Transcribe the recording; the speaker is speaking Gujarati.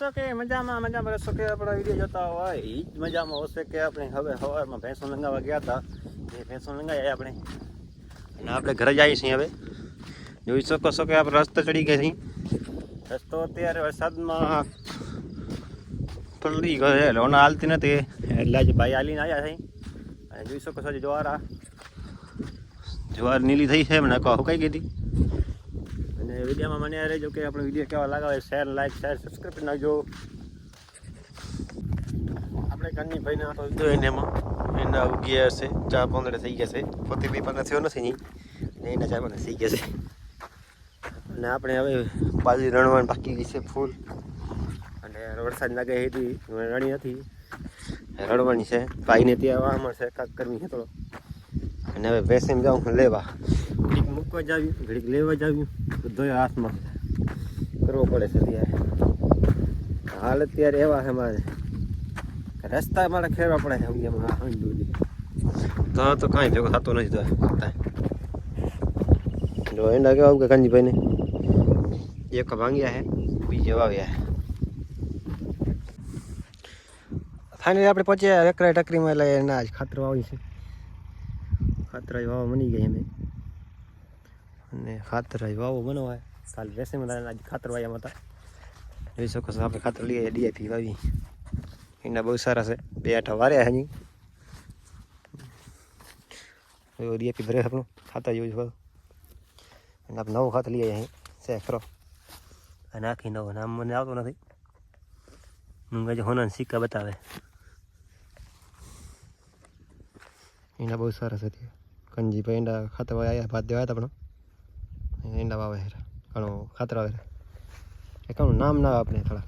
છો કે મજામાં મજામાં. રહેશો કે આપણા વીડિયો જોતા હોય? એ જ મજામાં હશે કે આપણે હવે સવારમાં ભેંસો લંગાવા ગયા હતા. એ ભેંસો લંગાવી આપણે. અને આપણે ઘરે જઈએ છીએ હવે. જોઈ શકો છો કે આપણે રસ્તો ચડી ગયા છીએ રસ્તો અત્યારે વરસાદમાં પલળી ગયો એટલે ઓના હાલતી નથી. એટલે આજે ભાઈ હાલીને આવ્યા છે. અને જોઈ શકો છો જુવાર. આ જુવાર નીલી થઈ છે મને કહો કઈ હતી. અને વિડીયોમાં મને રહેજો કે આપણો વીડિયો કેવા લાગે શેર લાઈક શેર સબસ્ક્રાઈબ કરી નાખજો. આપણે કન્ની ભાઈને આટો લીધો એને એમાં. એના ઉગી હશે, ચા પંદર થઈ ગયા છે. પોતે બી પંદર થયો નથી નહીં ને એના ચા પંદર થઈ ગયા છે. અને આપણે હવે બાજુ રણવાણ બાકી ગઈ છે ફૂલ. અને વરસાદ લાગે હતી રણી નથી. રડવાની છે. ભાઈને ત્યાં આવવા છે કાક કરવી છે થોડો. અને હવે વેસેમ જાઉં લેવા. ઘડીક મૂકવા જાવ્યું ઘડીક લેવા જાવ્યું બધો હાથમાં કરવો પડે છે અત્યારે. હાલ અત્યારે એવા છે મારે. રસ્તા મારે ખેરવા પડે છે આ તો તો કાંઈ ભેગો થતો નથી તો જો એના કેવા કે કાંજીભાઈને એક ભાંગ્યા છે બીજે વાવ્યા છે. ફાઇનલી આપણે પહોંચ્યા વેકરા ટકરીમાં એટલે એના આજ ખાતર વાવી છે. ખાતર વાવો મની ગઈ અમે અને ખાતર વાવો બનાવાય કાલ વેસેમાં આજે ખાતર વાયા હતા જોઈ શકો છો, આપણે ખાતર લઈએ, ડીઆઈપી વાવી. એના બહુ સારા છે. બે આઠા વાર્યા હજી. ડીઆઈપી ભરે આપણું. ખાતર જોયું છે અને આપણે નવું ખાતર લઈએ અહીં છે, ખરો. અને આખી નવો નામ મને આવતું નથી. હું જે હોના સિક્કા બતાવે. એના બહુ સરસ કંજી કંજીભાઈ એના ખાતર આવ્યા ભાત દેવાયા હતા પણ. એંડા વાવે ઘણો ખાતર આવે એ ઘણું નામ ના આપણે થોડા